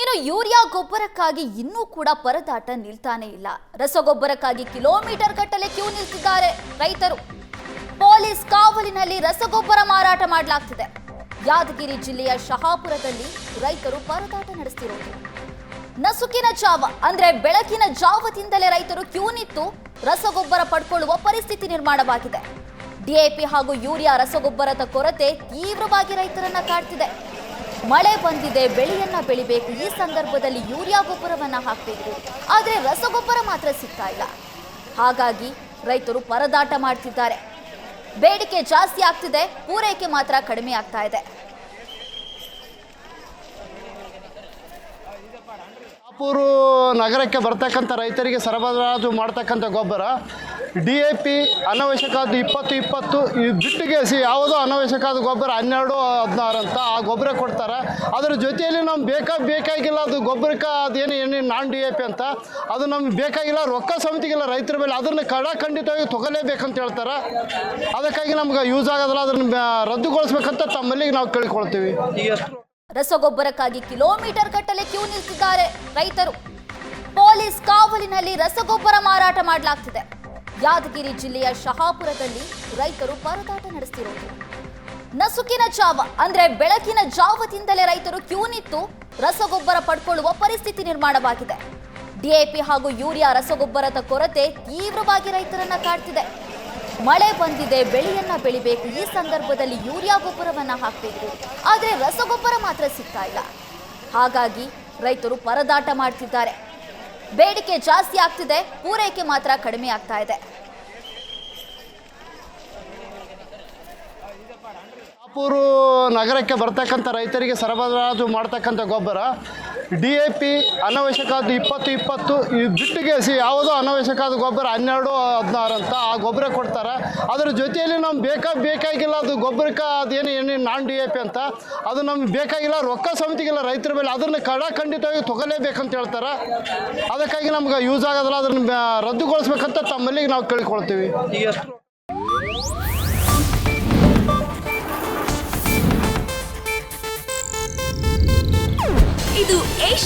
ಇನ್ನು ಯೂರಿಯಾ ಗೊಬ್ಬರಕ್ಕಾಗಿ ಇನ್ನೂ ಕೂಡ ಪರದಾಟ ನಿಲ್ತಾನೆ ಇಲ್ಲ. ರಸಗೊಬ್ಬರಕ್ಕಾಗಿ ಕಿಲೋಮೀಟರ್ ಗಟ್ಟಲೆ ಕ್ಯೂ ನಿಲ್ತಿದ್ದಾರೆ ರೈತರು. ಪೊಲೀಸ್ ಕಾವಲಿನಲ್ಲಿ ರಸಗೊಬ್ಬರ ಮಾರಾಟ ಮಾಡಲಾಗ್ತಿದೆ. ಯಾದಗಿರಿ ಜಿಲ್ಲೆಯ ಶಹಾಪುರದಲ್ಲಿ ರೈತರು ಪರದಾಟ ನಡೆಸ್ತಿರೋದು. ನಸುಕಿನ ಜಾವ, ಅಂದ್ರೆ ಬೆಳಕಿನ ಜಾವದಿಂದಲೇ ರೈತರು ಕ್ಯೂ ನಿಂತು ರಸಗೊಬ್ಬರ ಪಡ್ಕೊಳ್ಳುವ ಪರಿಸ್ಥಿತಿ ನಿರ್ಮಾಣವಾಗಿದೆ. ಡಿಎಪಿ ಹಾಗೂ ಯೂರಿಯಾ ರಸಗೊಬ್ಬರದ ಕೊರತೆ ತೀವ್ರವಾಗಿ ರೈತರನ್ನ ಕಾಡ್ತಿದೆ. ಮಳೆ ಬಂದಿದೆ, ಬೆಳೆಯನ್ನ ಬೆಳಿಬೇಕು. ಈ ಸಂದರ್ಭದಲ್ಲಿ ಯೂರಿಯಾ ಗೊಬ್ಬರವನ್ನ ಹಾಕಬೇಕು ಆದ್ರೆ ರಸಗೊಬ್ಬರ ಮಾತ್ರ ಸಿಗ್ತಾ ಇಲ್ಲ. ಹಾಗಾಗಿ ರೈತರು ಪರದಾಟ ಮಾಡ್ತಿದ್ದಾರೆ. ಬೇಡಿಕೆ ಜಾಸ್ತಿ ಆಗ್ತಿದೆ, ಪೂರೈಕೆ ಮಾತ್ರ ಕಡಿಮೆ ಆಗ್ತಾ ಇದೆ. ಶಾಪೂರು ನಗರಕ್ಕೆ ಬರ್ತಕ್ಕಂಥ ರೈತರಿಗೆ ಸರಬರಾಜು ಮಾಡ್ತಕ್ಕಂಥ ಗೊಬ್ಬರ ಡಿ ಎ ಪಿ ಅನವಶ್ಯಕವಾದ ಇಪ್ಪತ್ತು ಇಪ್ಪತ್ತು, ಈ ಬಿಟ್ಟಿಗೆಸಿ ಯಾವುದೋ ಅನವಶ್ಯಕವಾದ ಗೊಬ್ಬರ ಹನ್ನೆರಡು, ಹದಿನಾರು ಅಂತ ಆ ಗೊಬ್ಬರ ಕೊಡ್ತಾರೆ. ಅದ್ರ ಜೊತೆಯಲ್ಲಿ ನಮ್ಗೆ ಬೇಕಾ ಬೇಕಾಗಿಲ್ಲ ಅದು ಗೊಬ್ಬರಕ್ಕೆ ಅದೇನು ಏನು ನಾನ್ ಡಿ ಎ ಪಿ ಅಂತ, ಅದು ನಮ್ಗೆ ಬೇಕಾಗಿಲ್ಲ, ರೊಕ್ಕ ಸಮಿತಿಗಿಲ್ಲ ರೈತರ ಮೇಲೆ ಅದನ್ನು ಕಡ ಖಂಡಿತವಾಗಿ ತಗೊಲೇಬೇಕಂತ ಹೇಳ್ತಾರೆ. ಅದಕ್ಕಾಗಿ ನಮ್ಗೆ ಯೂಸ್ ಆಗೋದಿಲ್ಲ, ಅದನ್ನು ರದ್ದುಗೊಳಿಸ್ಬೇಕಂತ ತಮ್ಮಲ್ಲಿ ನಾವು ಕೇಳಿಕೊಳ್ತೀವಿ. ರಸಗೊಬ್ಬರಕ್ಕಾಗಿ ಕಿಲೋಮೀಟರ್ ಕಟ್ಟಲೆ ಕ್ಯೂ ನಿಲ್ತಿದ್ದಾರೆ ರೈತರು. ಪೊಲೀಸ್ ಕಾವಲಿನಲ್ಲಿ ರಸಗೊಬ್ಬರ ಮಾರಾಟ ಮಾಡಲಾಗ್ತಿದೆ. ಯಾದಗಿರಿ ಜಿಲ್ಲೆಯ ಶಹಾಪುರದಲ್ಲಿ ರೈತರು ಪರದಾಟ ನಡೆಸ್ತಿರೋದು. ನಸುಕಿನ ಜಾವ, ಅಂದ್ರೆ ಬೆಳಕಿನ ಜಾವದಿಂದಲೇ ರೈತರು ಕ್ಯೂ ನಿಂತು ರಸಗೊಬ್ಬರ ಪಡ್ಕೊಳ್ಳುವ ಪರಿಸ್ಥಿತಿ ನಿರ್ಮಾಣವಾಗಿದೆ. ಡಿಎಪಿ ಹಾಗೂ ಯೂರಿಯಾ ರಸಗೊಬ್ಬರದ ಕೊರತೆ ತೀವ್ರವಾಗಿ ರೈತರನ್ನ ಕಾಡ್ತಿದೆ. ಮಳೆ ಬಂದಿದೆ, ಬೆಳೆಯನ್ನ ಬೆಳಿಬೇಕು, ಈ ಸಂದರ್ಭದಲ್ಲಿ ಯೂರಿಯಾ ಗೊಬ್ಬರವನ್ನ ಹಾಕಬೇಕು ಆದರೆ ರಸಗೊಬ್ಬರ ಮಾತ್ರ ಸಿಗ್ತಾ ಇಲ್ಲ. ಹಾಗಾಗಿ ರೈತರು ಪರದಾಟ ಮಾಡ್ತಿದ್ದಾರೆ. ಬೇಡಿಕೆ ಜಾಸ್ತಿ ಆಗ್ತಿದೆ ಪೂರೈಕೆ ಮಾತ್ರ ಕಡಿಮೆ ಆಗ್ತಾ ಇದೆ. ಶಾಪೂರು ನಗರಕ್ಕೆ ಬರ್ತಕ್ಕಂಥ ರೈತರಿಗೆ ಸರಬರಾಜು ಮಾಡ್ತಕ್ಕಂಥ ಗೊಬ್ಬರ. ಡಿ ಎ ಪಿ ಅನವಶ್ಯಕವಾದ ಇಪ್ಪತ್ತು ಇಪ್ಪತ್ತು, ಈ ಬಿಟ್ಟಿಗೆಸಿ ಯಾವುದೋ ಅನವಶ್ಯಕವಾದ ಗೊಬ್ಬರ ಹನ್ನೆರಡು, ಹದಿನಾರು ಅಂತ ಆ ಗೊಬ್ಬರ ಕೊಡ್ತಾರೆ. ಅದರ ಜೊತೆಯಲ್ಲಿ ನಮ್ಗೆ ಬೇಕಾ, ಬೇಕಾಗಿಲ್ಲ ಅದು ಗೊಬ್ಬರಕ್ಕೆ ಅದೇನು ಏನು ನಾನ್ ಡಿ ಎ ಪಿ ಅಂತ, ಅದು ನಮ್ಗೆ ಬೇಕಾಗಿಲ್ಲ, ರೊಕ್ಕ ಸಮಿತಿಗಿಲ್ಲ ರೈತರ ಮೇಲೆ ಅದನ್ನು ಕಡ ಖಂಡಿತವಾಗಿ ತಗೊಲೇಬೇಕಂತ ಹೇಳ್ತಾರೆ. ಅದಕ್ಕಾಗಿ ನಮ್ಗೆ ಯೂಸ್ ಆಗೋದಿಲ್ಲ, ಅದನ್ನು ರದ್ದುಗೊಳಿಸ್ಬೇಕಂತ ತಮ್ಮಲ್ಲಿ ನಾವು ಕೇಳಿಕೊಳ್ತೀವಿ.